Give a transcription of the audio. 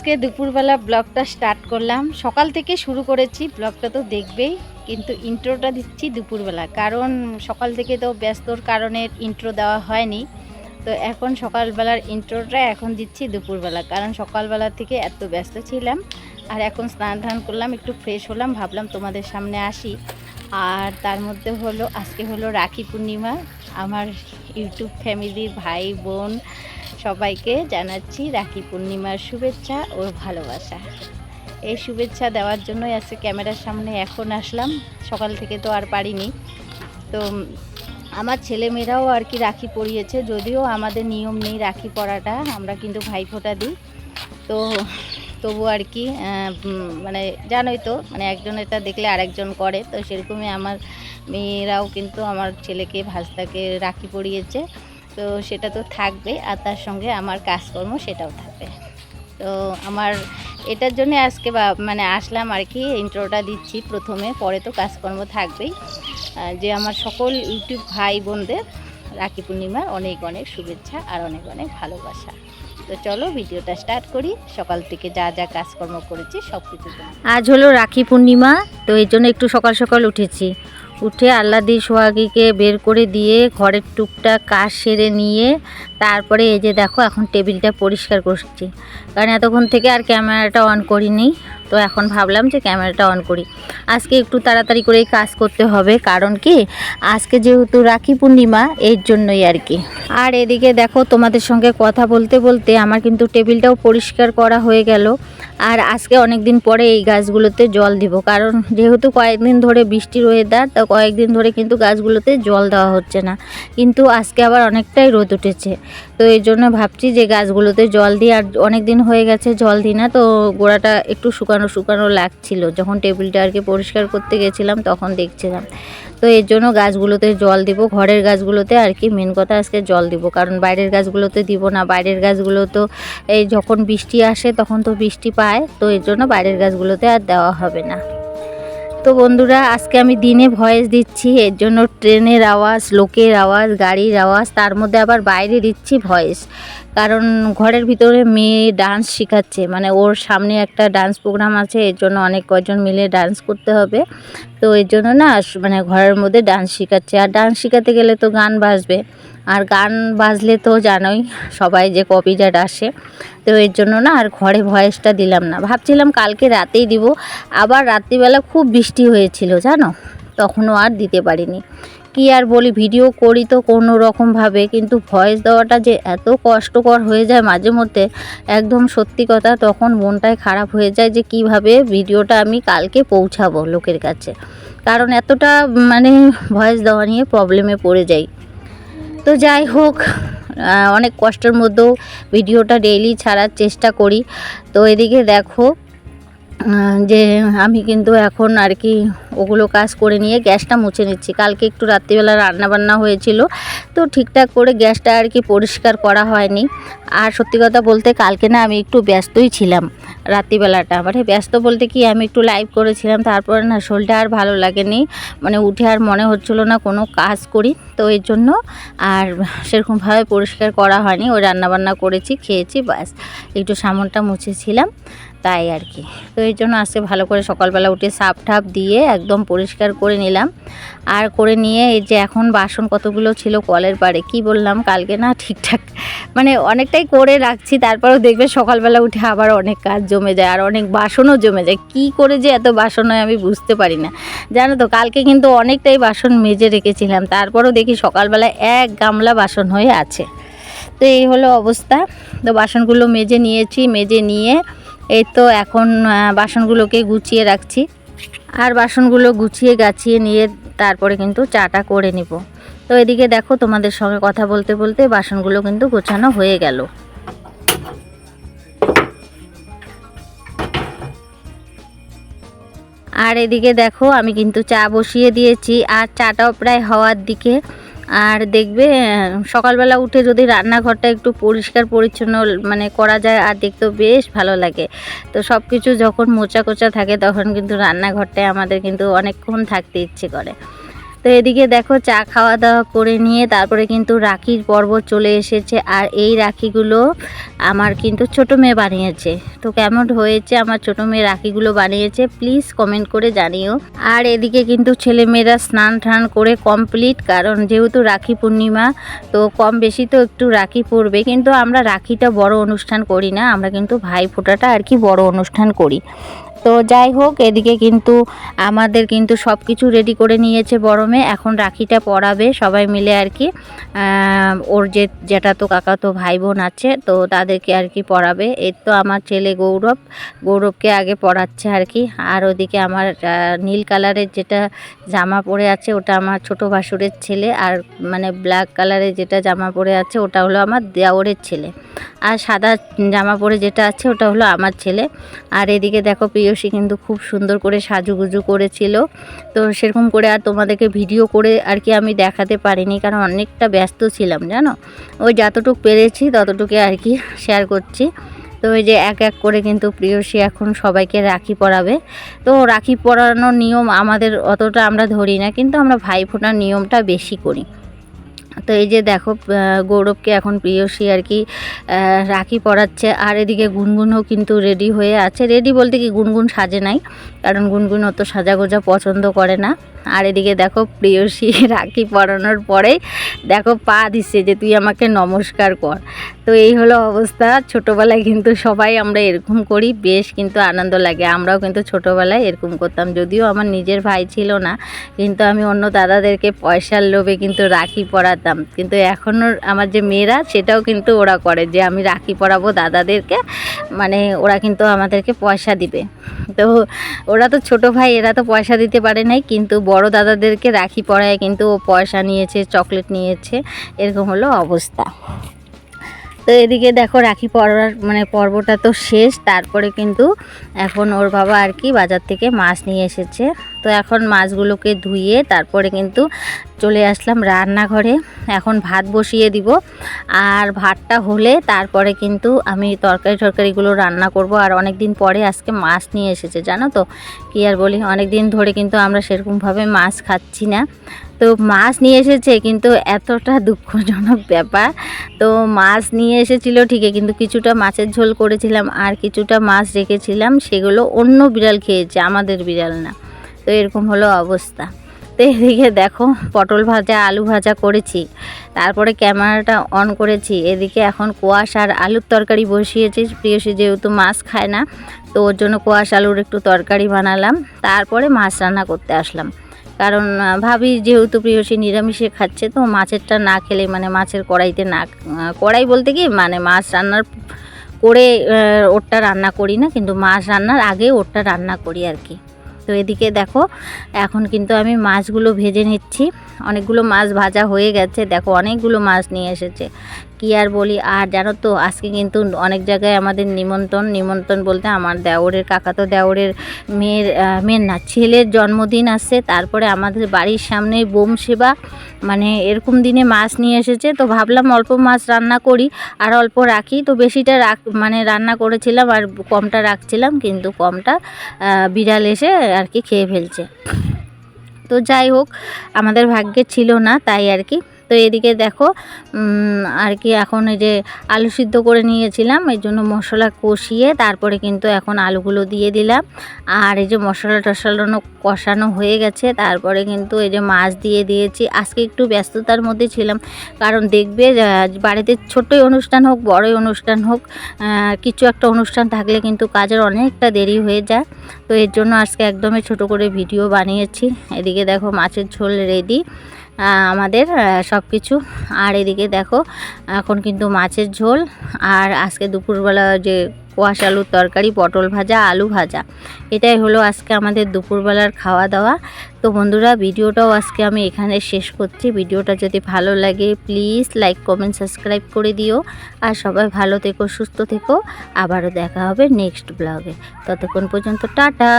আজকে দুপুরবেলা ব্লগটা স্টার্ট করলাম। সকাল থেকে শুরু করেছি, ব্লগটা তো দেখবেই, কিন্তু ইন্ট্রোটা দিচ্ছি দুপুরবেলা। কারণ সকাল থেকে তো ব্যস্তর কারণে ইন্ট্রো দেওয়া হয়নি। তো এখন সকালবেলার ইন্ট্রোটা এখন দিচ্ছি দুপুরবেলা, কারণ সকালবেলা থেকে এত ব্যস্ত ছিলাম। আর এখন স্নান ধান করলাম, একটু ফ্রেশ হলাম, ভাবলাম তোমাদের সামনে আসি। আর তার মধ্যে হলো, আজকে হলো রাখি পূর্ণিমা। আমার ইউটিউব ফ্যামিলির ভাই, বোন সবাইকে জানাচ্ছি রাখি পূর্ণিমার শুভেচ্ছা ও ভালোবাসা। এই শুভেচ্ছা দেওয়ার জন্যই আজকে ক্যামেরার সামনে এখন আসলাম। সকাল থেকে তো আর পারিনি। তো আমার ছেলেমেয়েরাও আর কি রাখি পরিয়েছে, যদিও আমাদের নিয়ম নেই রাখি পরাটা, আমরা কিন্তু ভাইফোঁটা দিই। তো তবু আর কি মানে জানোই তো মানে একজনেরটা দেখলে আরেকজন করে। তো সেরকমই আমার মেয়েরাও কিন্তু আমার ছেলেকে ভাজতাকে রাখি পরিয়েছে। তো সেটা তো থাকবে আর তার সঙ্গে আমার কাজকর্ম সেটাও থাকবে। তো আমার এটার জন্য আজকে বা- মানে আসলাম আর কি, ইন্ট্রোটা দিচ্ছি প্রথমে, পরে তো কাজকর্ম থাকবেই। যে আমার সকল ইউটিউব ভাই বোনদের, রাখি পূর্ণিমার অনেক অনেক শুভেচ্ছা আর অনেক অনেক ভালোবাসা। তো চলো ভিডিওটা স্টার্ট করি, সকাল থেকে যা যা কাজকর্ম করেছি সব কিছু আজ হলো রাখি পূর্ণিমা, তো এই জন্য একটু সকাল সকাল উঠেছি। উঠে আল্লাদি সোহাগিকে বের করে দিয়ে ঘরের টুকটা কাজ সেরে নিয়ে তারপরে এই যে দেখো এখন টেবিলটা পরিষ্কার করছি। কারণ এতক্ষণ থেকে আর ক্যামেরাটা অন করিনি। তো এখন ভাবলাম যে ক্যামেরাটা অন করি। আজকে একটু তাড়াতাড়ি করেই কাজ করতে হবে, কারণ কি? আজকে যেহেতু রাখি পূর্ণিমা, এর জন্যই আর কি। আর এদিকে দেখো, তোমাদের সঙ্গে কথা বলতে বলতে আমার কিন্তু টেবিলটাও পরিষ্কার করা হয়ে গেল। আর আজকে অনেক দিন পরে এই গাছগুলোতে জল দিব, কারণ যেহেতু কয়েকদিন ধরে বৃষ্টির ওয়েদার তো কয়েকদিন ধরে কিন্তু গাছগুলোতে জল দেওয়া হচ্ছে না। কিন্তু আজকে আবার অনেকটাই রোদ উঠেছে। তো এই জন্য ভাবছি যে গাছগুলোতে জল দিই। আর অনেক দিন হয়ে গেছে জল দিই না, তো গোড়াটা একটু শুকানো শুকানো লাগছিল। যখন টেবিলটা আর কি পরিষ্কার করতে গেছিলাম, তখন দেখছিলাম। তো এর জন্য গাছগুলোতে জল দিব, ঘরের গাছগুলোতে আর কি। মেন কথা আজকে জল দিব, কারণ বাইরের গাছগুলোতে দিব না। বাইরের গাছগুলো তো এই যখন বৃষ্টি আসে, তখন তো বৃষ্টি পায়। তো এর জন্য বাইরের গাছগুলোতে আর দেওয়া হবে না। তো বন্ধুরা, আজকে আমি দিনে ভয়েস দিচ্ছি, এর জন্য ট্রেনের আওয়াজ, লোকের আওয়াজ, গাড়ির আওয়াজ, তার মধ্যে আবার বাইরে দিচ্ছি ভয়েস। কারণ ঘরের ভিতরে মেয়ে ডান্স শেখাচ্ছে মানে ওর সামনে একটা ডান্স প্রোগ্রাম আছে, এর জন্য অনেক কজন মিলে ডান্স করতে হবে। তো এর জন্য না মানে ঘরের মধ্যে ডান্স শেখাচ্ছে। আর ডান্স শেখাতে গেলে তো গান বাজবে। আর গান বাজলে তো জানোই, সবাই যে কপিরাইট আসে। তো এর জন্য না আর ঘরে ভয়েসটা দিলাম না। ভাবছিলাম কালকে রাতেই দিব, আবার রাত্রিবেলা খুব বৃষ্টি হয়েছিল, জানো? তখনও আর দিতে পারিনি। কি আর বলি, ভিডিও করি তো কোনো রকমভাবে কিন্তু ভয়েস দেওয়াটা যে এত কষ্টকর হয়ে যায় মাঝে মধ্যে, একদম সত্যি কথা তখন মনটাই খারাপ হয়ে যায় যে কীভাবে ভিডিওটা আমি কালকে পৌঁছাবো লোকের কাছে। কারণ এতটা মানে ভয়েস দেওয়া নিয়ে প্রবলেমে পড়ে যাই। তো যাই হোক অনেক কষ্টের মধ্যেও ভিডিওটা ডেইলি ছাড়ার চেষ্টা করি। তো এদিকে দেখো যে আমি কিন্তু এখন আর কি ওগুলো কাজ করে নিয়ে গ্যাসটা মুছে নিচ্ছি। কালকে একটু রাত্রিবেলা রান্নাবান্না হয়েছিল, তো ঠিকঠাক করে গ্যাসটা আর কি পরিষ্কার করা হয়নি। আর সত্যি কথা বলতে কালকে না আমি একটু ব্যস্তই ছিলাম রাত্রিবেলাটা। মানে ব্যস্ত বলতে কি, আমি একটু লাইভ করেছিলাম, তারপরে না শরীরটা আর ভালো লাগেনি। মানে উঠে আর মনে হচ্ছিল না কোনো কাজ করি, তো এর জন্য আর সেরকমভাবে পরিষ্কার করা হয়নি। ওই রান্নাবান্না করেছি, খেয়েছি, ব্যাস। একটু সামনটা মুছেছিলাম। তাই আর কি। তো এই জন্য আজকে ভালো করে সকালবেলা উঠে সাপ ঠাপ দিয়ে একদম পরিষ্কার করে নিলাম। আর করে নিয়ে এই যে এখন বাসন কতগুলো ছিল কলের পাড়ে, কি বললাম, কালকে না ঠিকঠাক মানে অনেকটাই করে রাখছি, তারপরেও দেখবে সকালবেলা উঠে আবার অনেক কাজ জমে যায়, আর অনেক বাসনও জমে যায়। কি করে যে এত বাসন হয় আমি বুঝতে পারি না। জানো তো, কালকে কিন্তু অনেকটাই বাসন মেজে রেখেছিলাম, তারপরেও দেখি সকালবেলা এক গামলা বাসন হয়ে আছে। তো এই হলো অবস্থা। তো বাসনগুলো মেজে নিয়েছি, মেজে নিয়ে এই তো এখন বাসনগুলোকে গুছিয়ে রাখছি। আর বাসনগুলো গুছিয়ে গাছিয়ে নিয়ে তারপরে কিন্তু চাটা করে নিব। তো এদিকে দেখো তোমাদের সঙ্গে কথা বলতে বলতে বাসনগুলো কিন্তু গোছানো হয়ে গেল। আর এদিকে দেখো আমি কিন্তু চা বসিয়ে দিয়েছি, আর চাটাও প্রায় হওয়ার দিকে। আর দেখবে সকালবেলা উঠে যদি রান্নাঘরটা একটু পরিষ্কার পরিচ্ছন্ন মানে করা যায় আর দেখতেও বেশ ভালো লাগে। তো সব কিছু যখন মোচা কোচা থাকে তখন কিন্তু রান্নাঘরটায় আমাদের কিন্তু অনেকক্ষণ থাকতে ইচ্ছে করে। তো এদিকে দেখো চা খাওয়া দাওয়া করে নিয়ে তারপরে কিন্তু রাখির পর্ব চলে এসেছে আর এই রাখিগুলো আমার কিন্তু ছোটো মেয়ে বানিয়েছে। তো কেমন হয়েছে আমার ছোটো মেয়ে রাখিগুলো বানিয়েছে প্লিজ কমেন্ট করে জানিও। আর এদিকে কিন্তু ছেলেমেয়েরা স্নান টান করে কমপ্লিট কারণ যেহেতু রাখি পূর্ণিমা, তো কম বেশি তো একটু রাখি পড়বে। কিন্তু আমরা রাখিটা বড় অনুষ্ঠান করি না, আমরা কিন্তু ভাই ফোঁটাটা আর কি বড় অনুষ্ঠান করি। তো যাই হোক, এদিকে কিন্তু আমাদের কিন্তু সব কিছু রেডি করে নিয়েছে বড় মেয়ে। এখন রাখিটা পরাবে সবাই মিলে আর কি। ওর যে, যেটা তো কাকা তো ভাই বোন আছে, তো তাদেরকে আর কি পড়াবে এর তো আমার ছেলে গৌরব। গৌরবকে আগে পড়াচ্ছে আর কি। আর ওদিকে আমার নীল কালারের যেটা জামা পরে আছে, ওটা আমার ছোট ভাসুরের ছেলে। আর মানে ব্ল্যাক কালারের যেটা জামা পরে আছে, ওটা হলো আমার দেওরের ছেলে। আর সাদা জামা পরে যেটা আছে, ওটা হলো আমার ছেলে। আর এদিকে দেখো প্রিয়সী কিন্তু খুব সুন্দর করে সাজুগুজু করেছিল। তো সেরকম করে আর তোমাদেরকে ভিডিও করে আর কি আমি দেখাতে পারিনি, কারণ অনেকটা ব্যস্ত ছিলাম, জানো? ওই যতটুকু পেরেছি ততটুকু আর কি শেয়ার করছি। তো ওই যে এক এক করে কিন্তু প্রিয়সী এখন সবাইকে রাখি পরাবে। তো রাখি পরানোর নিয়ম আমাদের অতটা আমরা ধরি না, কিন্তু আমরা ভাই ফোটার নিয়মটা বেশি করি। তো এই যে দেখো গৌরবকে এখন প্রিয়সী আর কি রাখি পড়াচ্ছে আর এদিকে গুনগুনও কিন্তু রেডি হয়ে আছে। রেডি বলতে কি, গুনগুন সাজে নাই। কারণ গুনগুন অত সাজা গোজা পছন্দ করে না। আর এদিকে দেখো প্রিয়সী রাখি পরানোর পরেই দেখো পা দিচ্ছে যে তুই আমাকে নমস্কার কর। তো এই হলো অবস্থা। ছোটোবেলায় কিন্তু সবাই আমরা এরকম করি, বেশ কিন্তু আনন্দ লাগে। আমরাও কিন্তু ছোটোবেলায় এরকম করতাম। যদিও আমার নিজের ভাই ছিল না, কিন্তু আমি অন্য দাদাদেরকে পয়সার লোভে কিন্তু রাখি পরাতাম। কিন্তু এখনও আমার যে মেয়েরা, সেটাও কিন্তু ওরা করে যে আমি রাখি পরাবো দাদাদেরকে মানে ওরা কিন্তু আমাদেরকে পয়সা দিবে। তো ওরা তো ছোট ভাই, এরা তো পয়সা দিতে পারে নাই, কিন্তু বড় দাদাদেরকে রাখি পরায় কিন্তু ও পয়সা নিয়েছে চকলেট নিয়েছে এরকম হলো অবস্থা। তো এদিকে দেখো রাখি পরার মানে পর্বটা তো শেষ, তারপরে কিন্তু এখন ওর বাবা আর কি বাজার থেকে মাছ নিয়ে এসেছে। তো এখন মাছগুলোকে ধুয়ে তারপরে কিন্তু চলে আসলাম রান্নাঘরে। এখন ভাত বসিয়ে দিব। আর ভাতটা হলে তারপরে কিন্তু আমি তরকারি টরকারিগুলো রান্না করব। আর অনেক দিন পরে আজকে মাছ নিয়ে এসেছে, জানো তো? কি আর বলি? অনেক দিন ধরে কিন্তু আমরা সেরকমভাবে মাছ খাচ্ছি না। তো মাছ নিয়ে এসেছে, কিন্তু এতটা দুঃখজনক ব্যাপার। তো মাছ নিয়ে এসেছিল ঠিকই, কিন্তু কিছুটা মাছের ঝোল করেছিলাম আর কিছুটা মাছ রেখেছিলাম, সেগুলো অন্য বিড়াল খেয়েছে, আমাদের বিড়াল না। তো এরকম হলো অবস্থা। তো এদিকে দেখো, পটল ভাজা, আলু ভাজা করেছি। তারপরে ক্যামেরাটা অন করেছি। এদিকে এখন কোয়াশ আর আলুর তরকারি বসিয়েছি। প্রিয়সী যেহেতু মাছ খায় না, তো ওর জন্য কোয়াশ, আলুর একটু তরকারি বানালাম। তারপরে মাছ রান্না করতে আসলাম। কারণ ভাবি যেহেতু প্রিয়সী নিরামিষে খাচ্ছে, তো মাছেরটা না খেলে মানে মাছের কড়াইতে না কড়াই বলতে কি মানে মাছ রান্নার করে ওরটা রান্না করি না, কিন্তু মাছ রান্নার আগে ওরটা রান্না করি আর কি। তো এদিকে দেখো, এখন কিন্তু আমি মাছগুলো ভেজে নিচ্ছি। অনেকগুলো মাছ ভাজা হয়ে গেছে, দেখো অনেকগুলো মাছ নিয়ে এসেছে। কি আর বলি? আর জানো তো, আজকে কিন্তু অনেক জায়গায় আমাদের নিমন্ত্রণ নিমন্ত্রণ বলতে আমার দেওরের কাকা তো দেওরের মেয়ের মেয়ের না, ছেলের জন্মদিন আসছে। তারপরে আমাদের বাড়ির সামনে বোম সেবা মানে এরকম দিনে মাছ নিয়ে এসেছে। তো ভাবলাম অল্প মাছ রান্না করি, আর অল্প রাখি। তো বেশিটা রাখ মানে রান্না করেছিলাম আর কমটা রাখছিলাম, কিন্তু কমটা বিড়াল এসে আর কি খেয়ে ফেলছে। তো যাই হোক, আমাদের ভাগ্যে ছিল না, তাই আর কি। তো এদিকে দেখো আর কি এখন এই যে আলু সিদ্ধ করে নিয়েছিলাম এই জন্য মশলা কষিয়ে তারপরে কিন্তু এখন আলুগুলো দিয়ে দিলাম। আর এই যে মশলা টশলানো কষানো হয়ে গেছে, তারপরে কিন্তু এই যে মাছ দিয়ে দিয়েছি। আজকে একটু ব্যস্ততার মধ্যে ছিলাম, কারণ দেখবে বাড়িতে ছোট্টই অনুষ্ঠান হোক, বড়ই অনুষ্ঠান হোক কিছু একটা অনুষ্ঠান থাকলে কিন্তু কাজের অনেকটা দেরি হয়ে যায়। তো এর জন্য আজকে একদমই ছোট করে ভিডিও বানিয়েছি। এদিকে দেখো মাছের ঝোল রেডি। আমাদের সব কিছু আর এদিকে দেখো, এখন কিন্তু মাছের ঝোল। আর আজকে দুপুরবেলা যে কোয়াশ আলুর তরকারি, পটল ভাজা, আলু ভাজা, এটাই হলো আজকে আমাদের দুপুরবেলার খাওয়া দাওয়া। তো বন্ধুরা, ভিডিওটাও আজকে আমি এখানে শেষ করছি। ভিডিওটা যদি ভালো লাগে প্লিজ লাইক কমেন্ট সাবস্ক্রাইব করে দিও। আর সবাই ভালো থেকো, সুস্থ থেকো। আবারও দেখা হবে নেক্সট ব্লগে ততক্ষণ পর্যন্ত টাটা!